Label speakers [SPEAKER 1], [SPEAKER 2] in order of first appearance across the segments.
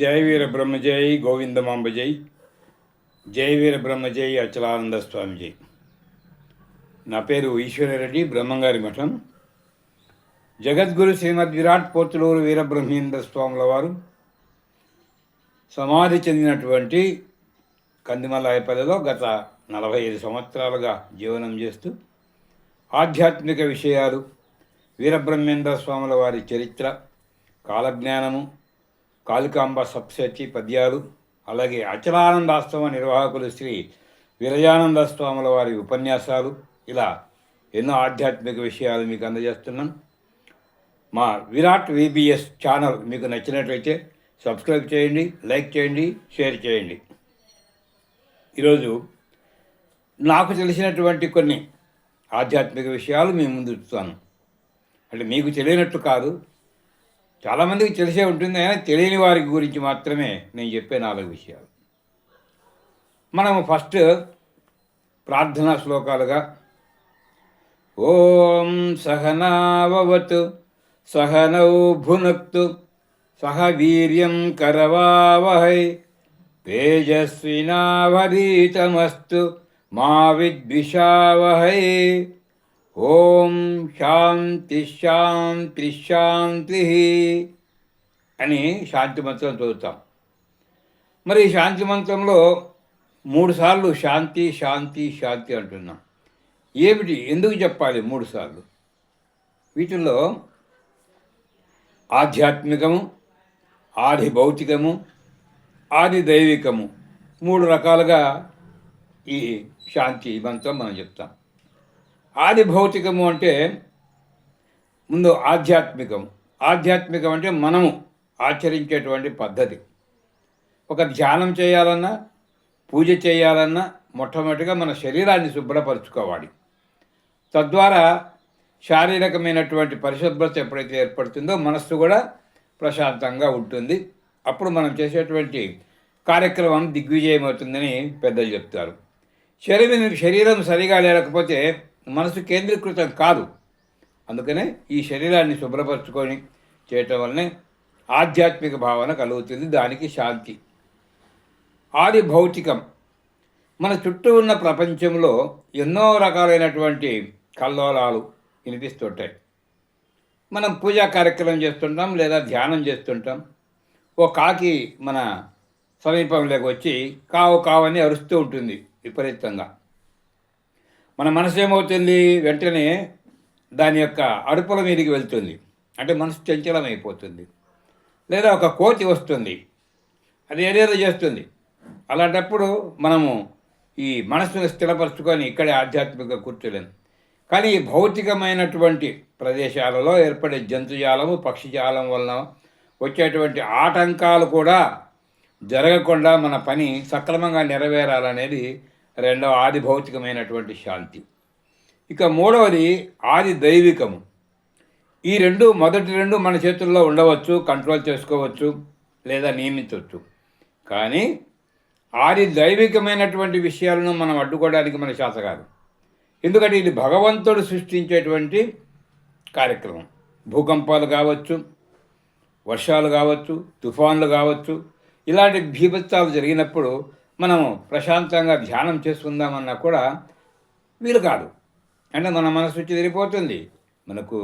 [SPEAKER 1] జయ వీర బ్రహ్మజయ్ గోవిందమాంబజయ్ జై జయ వీర బ్రహ్మజయ్ అచలానంద స్వామి నా పేరు ఈశ్వరరెడ్డి బ్రహ్మంగారి మఠం జగద్గురు శ్రీమద్ విరాట్ పోతులూరు వీరబ్రహ్మేంద్ర స్వాముల వారు సమాధి చెందినటువంటి కందిమలాయపల్లిలో గత నలభై ఐదు సంవత్సరాలుగా జీవనం చేస్తూ ఆధ్యాత్మిక విషయాలు వీరబ్రహ్మేంద్ర స్వాముల వారి చరిత్ర కాలజ్ఞానము కాళికాంబ సప్సచి పద్యాలు అలాగే అచలానందాస్తవ నిర్వాహకులు శ్రీ విరజానంద స్వాముల వారి ఉపన్యాసాలు ఇలా ఎన్నో ఆధ్యాత్మిక విషయాలు మీకు అందజేస్తున్నాను మా విరాట్ విబిఎస్ ఛానల్ మీకు నచ్చినట్లయితే సబ్స్క్రైబ్ చేయండి లైక్ చేయండి షేర్ చేయండి ఈరోజు నాకు తెలిసినటువంటి కొన్ని ఆధ్యాత్మిక విషయాలు మీ ముందుతాను అంటే మీకు తెలియనట్టు కాదు చాలామందికి తెలిసే ఉంటుంది కానీ తెలియని వారి గురించి మాత్రమే నేను చెప్పే నాలుగు విషయాలు మనము ఫస్ట్ ప్రార్థనా శ్లోకాలుగా ఓం సహనావత్ సహనౌ భునక్తు సహ వీర్యం కరవావహై తేజస్వినావరీతమస్తు మా విద్విషావహై ఓం శాంతి శాంతి శాంతి అని శాంతి మంత్రం చదువుతాం మరి ఈ శాంతి మంత్రంలో మూడుసార్లు శాంతి శాంతి శాంతి అంటున్నాం ఏమిటి ఎందుకు చెప్పాలి మూడుసార్లు వీటిల్లో ఆధ్యాత్మికము ఆది భౌతికము ఆది దైవికము మూడు రకాలుగా ఈ శాంతి మంత్రం మనం చెప్తాం ఆది భౌతికము అంటే ముందు ఆధ్యాత్మికం ఆధ్యాత్మికం అంటే మనము ఆచరించేటువంటి పద్ధతి ఒక ధ్యానం చేయాలన్నా పూజ చేయాలన్నా మొట్టమొదటిగా మన శరీరాన్ని శుభ్రపరచుకోవాలి తద్వారా శారీరకమైనటువంటి పరిశుభ్రత ఎప్పుడైతే ఏర్పడుతుందో మనస్సు కూడా ప్రశాంతంగా ఉంటుంది అప్పుడు మనం చేసేటువంటి కార్యక్రమం దిగ్విజయం అవుతుందని పెద్దలు చెప్తారు శరీరం శరీరం సరిగా లేకపోతే మనసు కేంద్రీకృతం కాదు అందుకనే ఈ శరీరాన్ని శుభ్రపరచుకొని చేయటం వల్లనే ఆధ్యాత్మిక భావన కలుగుతుంది దానికి శాంతి ఆది భౌతికం మన చుట్టూ ఉన్న ప్రపంచంలో ఎన్నో రకాలైనటువంటి కల్లోలాలు వినిపిస్తుంటాయి మనం పూజా కార్యక్రమం చేస్తుంటాం లేదా ధ్యానం చేస్తుంటాం ఓ కాకి మన సమీపంలోకి వచ్చి కావు కావని అరుస్తూ ఉంటుంది విపరీతంగా మన మనసు ఏమవుతుంది వెంటనే దాని యొక్క అడుపుల మీదకి వెళ్తుంది అంటే మనసు చంచలమైపోతుంది లేదా ఒక కోతి వస్తుంది అది ఏదేదో చేస్తుంది అలాంటప్పుడు మనము ఈ మనసును స్థిరపరచుకొని ఇక్కడే ఆధ్యాత్మిక కూర్చోలేము కానీ ఈ భౌతికమైనటువంటి ప్రదేశాలలో ఏర్పడే జంతుజాలము పక్షిజాలం వలన వచ్చేటువంటి ఆటంకాలు కూడా జరగకుండా మన పని సక్రమంగా నెరవేరాలనేది రెండవ ఆది భౌతికమైనటువంటి శాంతి ఇక మూడవది ఆది దైవికము ఈ రెండు మొదటి రెండు మన చేతుల్లో ఉండవచ్చు కంట్రోల్ చేసుకోవచ్చు లేదా నియమించవచ్చు కానీ ఆది దైవికమైనటువంటి విషయాలను మనం అడ్డుకోవడానికి మన శాత కాదు ఎందుకంటే ఇది భగవంతుడు సృష్టించేటువంటి కార్యక్రమం భూకంపాలు కావచ్చు వర్షాలు కావచ్చు తుఫాన్లు కావచ్చు ఇలాంటి భీభత్సాలు జరిగినప్పుడు మనము ప్రశాంతంగా ధ్యానం చేసుకుందామన్నా కూడా వీలు కాదు అంటే మన మనసు చెదిరిపోతుంది మనకు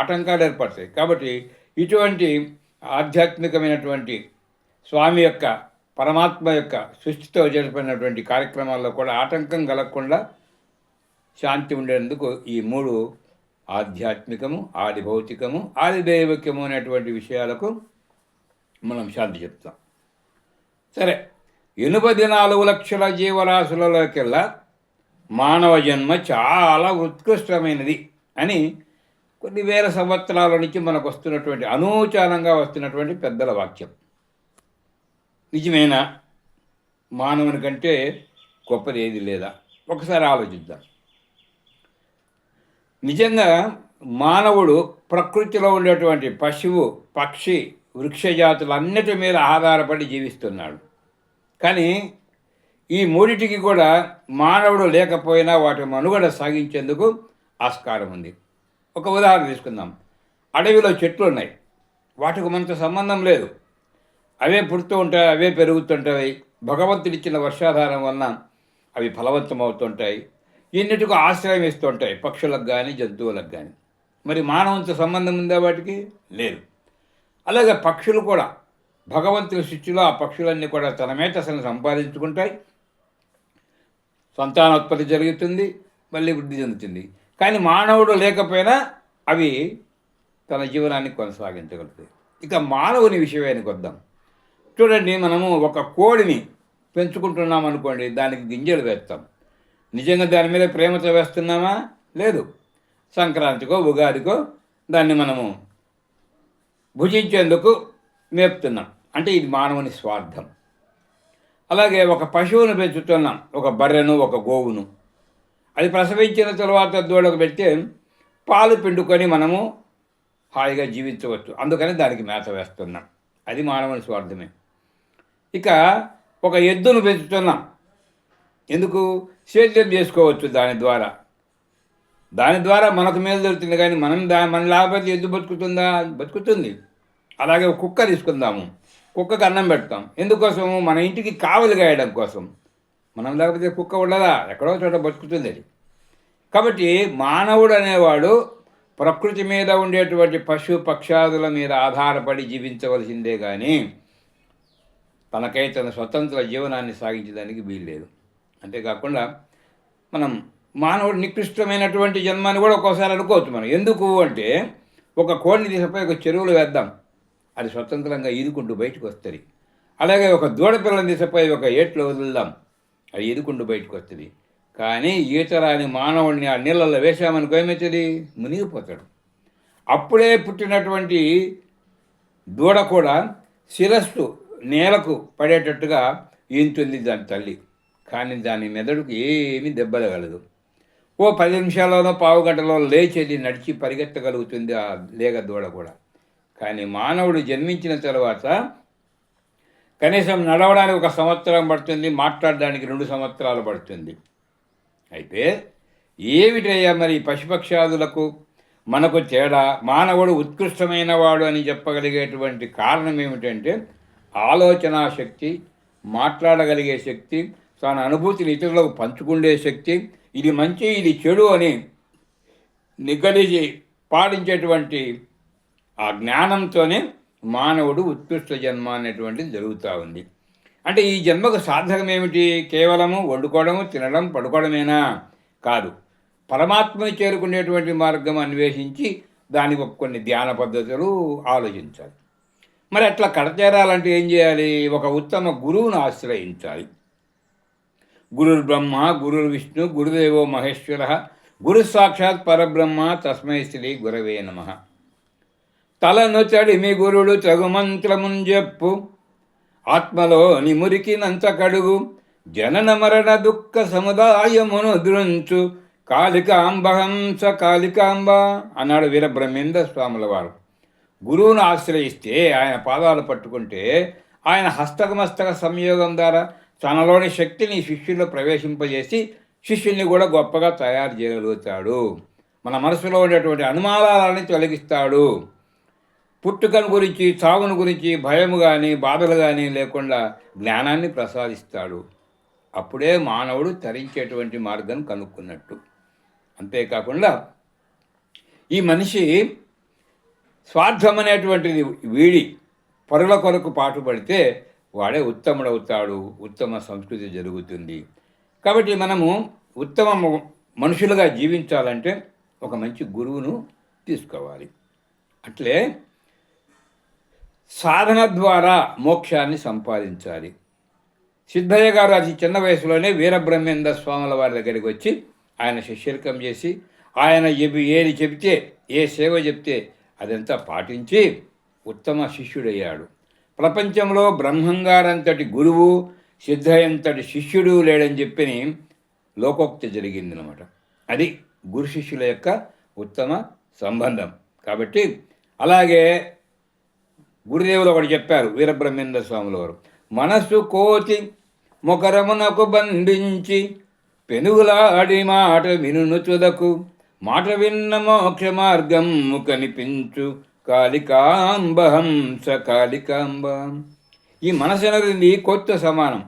[SPEAKER 1] ఆటంకాలు ఏర్పడతాయి కాబట్టి ఇటువంటి ఆధ్యాత్మికమైనటువంటి స్వామి యొక్క పరమాత్మ యొక్క సృష్టితో జరిపినటువంటి కార్యక్రమాల్లో కూడా ఆటంకం కలగకుండా శాంతి ఉండేందుకు ఈ మూడు ఆధ్యాత్మికము ఆది భౌతికము ఆది దైవక్యము అనేటువంటి విషయాలకు మనం శాంతి చెప్తాం సరే ఎనభై నాలుగు లక్షల జీవరాశులలోకెల్లా మానవ జన్మ చాలా ఉత్కృష్టమైనది అని కొన్ని వేల సంవత్సరాల నుంచి మనకు వస్తున్నటువంటి అనూచానంగా వస్తున్నటువంటి పెద్దల వాక్యం నిజమేనా మానవుని కంటే గొప్పది ఏది లేదా ఒకసారి ఆలోచిద్దాం నిజంగా మానవుడు ప్రకృతిలో ఉండేటువంటి పశువు పక్షి వృక్షజాతులు అన్నిటి మీద ఆధారపడి జీవిస్తున్నాడు కానీ ఈ మూడిటికి కూడా మానవుడు లేకపోయినా వాటి మనుగడ సాగించేందుకు ఆస్కారం ఉంది ఒక ఉదాహరణ తీసుకుందాం అడవిలో చెట్లు ఉన్నాయి వాటికి మనకు సంబంధం లేదు అవే పుడుతూ ఉంటాయి అవే పెరుగుతుంటాయి భగవంతుడిచ్చిన వర్షాధారం వలన అవి అవుతుంటాయి ఇన్నిటికీ ఆశ్రయం ఇస్తుంటాయి పక్షులకు కానీ జంతువులకు కానీ మరి మానవంతో సంబంధం ఉందా వాటికి లేదు అలాగే పక్షులు కూడా భగవంతుల సృష్టిలో ఆ పక్షులన్నీ కూడా తన మీద అసలు సంపాదించుకుంటాయి సంతానోత్పత్తి జరుగుతుంది మళ్ళీ వృద్ధి చెందుతుంది కానీ మానవుడు లేకపోయినా అవి తన జీవనాన్ని కొనసాగించగలుగుతాయి ఇక మానవుని విషయానికి వద్దాం చూడండి మనము ఒక కోడిని పెంచుకుంటున్నాం అనుకోండి దానికి గింజలు వేస్తాం నిజంగా దాని మీద ప్రేమతో వేస్తున్నామా లేదు సంక్రాంతికో ఉగాదికో దాన్ని మనము భుజించేందుకు మేపుతున్నాం అంటే ఇది మానవుని స్వార్థం అలాగే ఒక పశువును పెంచుతున్నాం ఒక బర్రెను ఒక గోవును అది ప్రసవించిన తర్వాత దూడకు పెడితే పాలు పిండుకొని మనము హాయిగా జీవించవచ్చు అందుకని దానికి మేత వేస్తున్నాం అది మానవుని స్వార్థమే ఇక ఒక ఎద్దును పెంచుతున్నాం ఎందుకు సేద్యం చేసుకోవచ్చు దాని ద్వారా దాని ద్వారా మనకు మేలు దొరుకుతుంది కానీ మనం దా మన లాభపతి ఎద్దు బతుకుతుందా బతుకుతుంది అలాగే కుక్క తీసుకుందాము కుక్కకు అన్నం పెడతాం ఎందుకోసం మన ఇంటికి కావలి గాయడం కోసం మనం లేకపోతే కుక్క ఉండదా ఎక్కడో చోట బతుకుతుంది అది కాబట్టి మానవుడు అనేవాడు ప్రకృతి మీద ఉండేటువంటి పశు పక్షాదుల మీద ఆధారపడి జీవించవలసిందే కానీ తనకై తన స్వతంత్ర జీవనాన్ని సాగించడానికి వీల్లేదు అంతేకాకుండా మనం మానవుడు నికృష్టమైనటువంటి జన్మాన్ని కూడా ఒక్కోసారి అనుకోవచ్చు మనం ఎందుకు అంటే ఒక కోడిని తీసుకుపోయి ఒక చెరువులు వేద్దాం అది స్వతంత్రంగా ఈదుకుంటూ బయటకు వస్తుంది అలాగే ఒక దూడపిల్లని తీసిపోయి ఒక ఏట్లో వదిలిద్దాం అది ఈదుకుంటూ బయటకు వస్తుంది కానీ ఈతరాని మానవుడిని ఆ నీళ్ళల్లో వేశామనుకో ఏమవుతుంది మునిగిపోతాడు అప్పుడే పుట్టినటువంటి దూడ కూడా శిరస్సు నేలకు పడేటట్టుగా ఈంతుంది దాని తల్లి కానీ దాని మెదడుకు ఏమీ దెబ్బలగలదు ఓ పది నిమిషాల్లోనో పావు గంటలో లేచేది నడిచి పరిగెత్తగలుగుతుంది ఆ లేగ దూడ కూడా కానీ మానవుడు జన్మించిన తర్వాత కనీసం నడవడానికి ఒక సంవత్సరం పడుతుంది మాట్లాడడానికి రెండు సంవత్సరాలు పడుతుంది అయితే ఏమిటయ్యా మరి పశుపక్షాదులకు మనకు తేడా మానవుడు ఉత్కృష్టమైన వాడు అని చెప్పగలిగేటువంటి కారణం ఏమిటంటే ఆలోచనా శక్తి మాట్లాడగలిగే శక్తి తన అనుభూతిని ఇతరులకు పంచుకుండే శక్తి ఇది మంచి ఇది చెడు అని నిగలిచి పాటించేటువంటి ఆ జ్ఞానంతోనే మానవుడు ఉత్కృష్ట జన్మ అనేటువంటిది జరుగుతూ ఉంది అంటే ఈ జన్మకు సాధకం ఏమిటి కేవలము వండుకోవడము తినడం పడుకోవడమేనా కాదు పరమాత్మని చేరుకునేటువంటి మార్గం అన్వేషించి దానికి కొన్ని ధ్యాన పద్ధతులు ఆలోచించాలి మరి అట్లా కడతేరాలంటే ఏం చేయాలి ఒక ఉత్తమ గురువును ఆశ్రయించాలి గురుర్ బ్రహ్మ గురుర్ విష్ణు గురుదేవో మహేశ్వర గురు సాక్షాత్ పరబ్రహ్మ తస్మై శ్రీ గురవే నమ తలను చడిమి గురుడు చగుమంత్రమున్ చెప్పు ఆత్మలోని మురికినంత కడుగు జనన మరణ దుఃఖ సముదాయమును దృంచు కాళికాంబహంస కాళికాంబ అన్నాడు వీరబ్రహ్మేంద్ర స్వాముల వారు గురువును ఆశ్రయిస్తే ఆయన పాదాలు పట్టుకుంటే ఆయన హస్తకమస్తక సంయోగం ద్వారా తనలోని శక్తిని శిష్యుల్లో ప్రవేశింపజేసి శిష్యుల్ని కూడా గొప్పగా తయారు చేయగలుగుతాడు మన మనసులో ఉండేటువంటి అనుమానాలని తొలగిస్తాడు పుట్టుకను గురించి చావును గురించి భయము కానీ బాధలు కానీ లేకుండా జ్ఞానాన్ని ప్రసాదిస్తాడు అప్పుడే మానవుడు తరించేటువంటి మార్గం కనుక్కున్నట్టు అంతేకాకుండా ఈ మనిషి స్వార్థం అనేటువంటిది వీడి పరుల కొరకు పాటుపడితే వాడే ఉత్తముడవుతాడు ఉత్తమ సంస్కృతి జరుగుతుంది కాబట్టి మనము ఉత్తమ మనుషులుగా జీవించాలంటే ఒక మంచి గురువును తీసుకోవాలి అట్లే సాధన ద్వారా మోక్షాన్ని సంపాదించాలి సిద్ధయ్య గారు అతి చిన్న వయసులోనే వీరబ్రహ్మేంద్ర స్వాముల వారి దగ్గరికి వచ్చి ఆయన శిష్యరికం చేసి ఆయన ఎబి ఏది చెబితే ఏ సేవ చెప్తే అదంతా పాటించి ఉత్తమ శిష్యుడయ్యాడు ప్రపంచంలో బ్రహ్మంగారంతటి గురువు సిద్ధయంతటి శిష్యుడు లేడని చెప్పి లోకోక్తి అనమాట అది గురు శిష్యుల యొక్క ఉత్తమ సంబంధం కాబట్టి అలాగే గురుదేవులు ఒకటి చెప్పారు వీరబ్రహ్మేంద్ర స్వాముల వారు మనస్సు కోచి ముఖరమునకు బంధించి పెనుగులాడి మాట వినును చుదకు మాట విన్న మోక్ష మార్గం కనిపించు కాళికాంబహంస కాళికాంబ ఈ మనసు అనేది కోతితో సమానం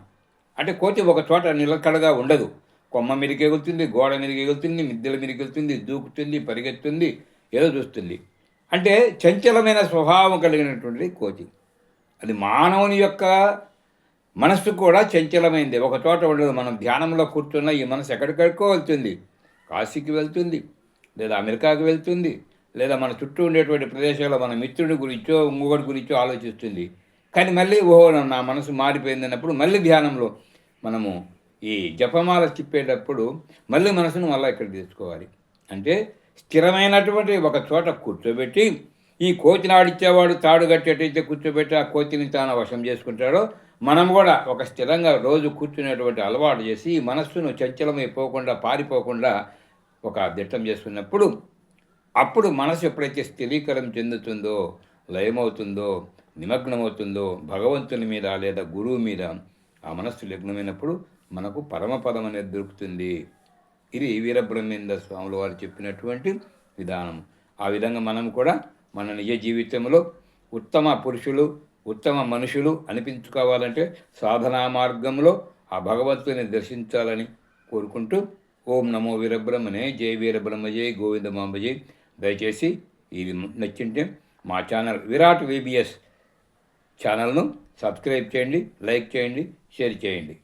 [SPEAKER 1] అంటే కోతి ఒక చోట నిలకడగా ఉండదు కొమ్మ మీదకి ఎగులుతుంది గోడ మీదకి ఎగులుతుంది మిద్దెల మీదకి వెళ్తుంది దూకుతుంది పరిగెత్తుంది ఏదో చూస్తుంది అంటే చంచలమైన స్వభావం కలిగినటువంటిది కోతి అది మానవుని యొక్క మనస్సు కూడా చంచలమైంది ఒక చోట ఉండదు మనం ధ్యానంలో కూర్చున్న ఈ మనసు ఎక్కడికెక్కడికో వెళ్తుంది కాశీకి వెళ్తుంది లేదా అమెరికాకి వెళ్తుంది లేదా మన చుట్టూ ఉండేటువంటి ప్రదేశాల్లో మన మిత్రుడి గురించో ఇంకొకటి గురించో ఆలోచిస్తుంది కానీ మళ్ళీ ఓహో నా మనసు మారిపోయింది అన్నప్పుడు మళ్ళీ ధ్యానంలో మనము ఈ జపమాల చెప్పేటప్పుడు మళ్ళీ మనసును మళ్ళీ ఇక్కడ తీసుకోవాలి అంటే స్థిరమైనటువంటి ఒక చోట కూర్చోబెట్టి ఈ కోతిని ఆడిచ్చేవాడు తాడు కట్టేటైతే కూర్చోబెట్టి ఆ కోతిని తాను వశం చేసుకుంటాడో మనం కూడా ఒక స్థిరంగా రోజు కూర్చునేటువంటి అలవాటు చేసి ఈ మనస్సును చంచలమైపోకుండా పారిపోకుండా ఒక దిట్టం చేసుకున్నప్పుడు అప్పుడు మనసు ఎప్పుడైతే స్థిరీకరం చెందుతుందో లయమవుతుందో నిమగ్నమవుతుందో భగవంతుని మీద లేదా గురువు మీద ఆ మనస్సు లగ్నమైనప్పుడు మనకు పరమపదం అనేది దొరుకుతుంది ఇది వీరబ్రహ్మేంద్ర స్వాముల వారు చెప్పినటువంటి విధానం ఆ విధంగా మనం కూడా మన నిజ జీవితంలో ఉత్తమ పురుషులు ఉత్తమ మనుషులు అనిపించుకోవాలంటే సాధనా మార్గంలో ఆ భగవంతుని దర్శించాలని కోరుకుంటూ ఓం నమో వీరబ్రహ్మనే జై వీరబ్రహ్మజయ్ గోవింద మాంబజయ్ దయచేసి ఇది నచ్చింటే మా ఛానల్ విరాట్ వీబీఎస్ ఛానల్ను సబ్స్క్రైబ్ చేయండి లైక్ చేయండి షేర్ చేయండి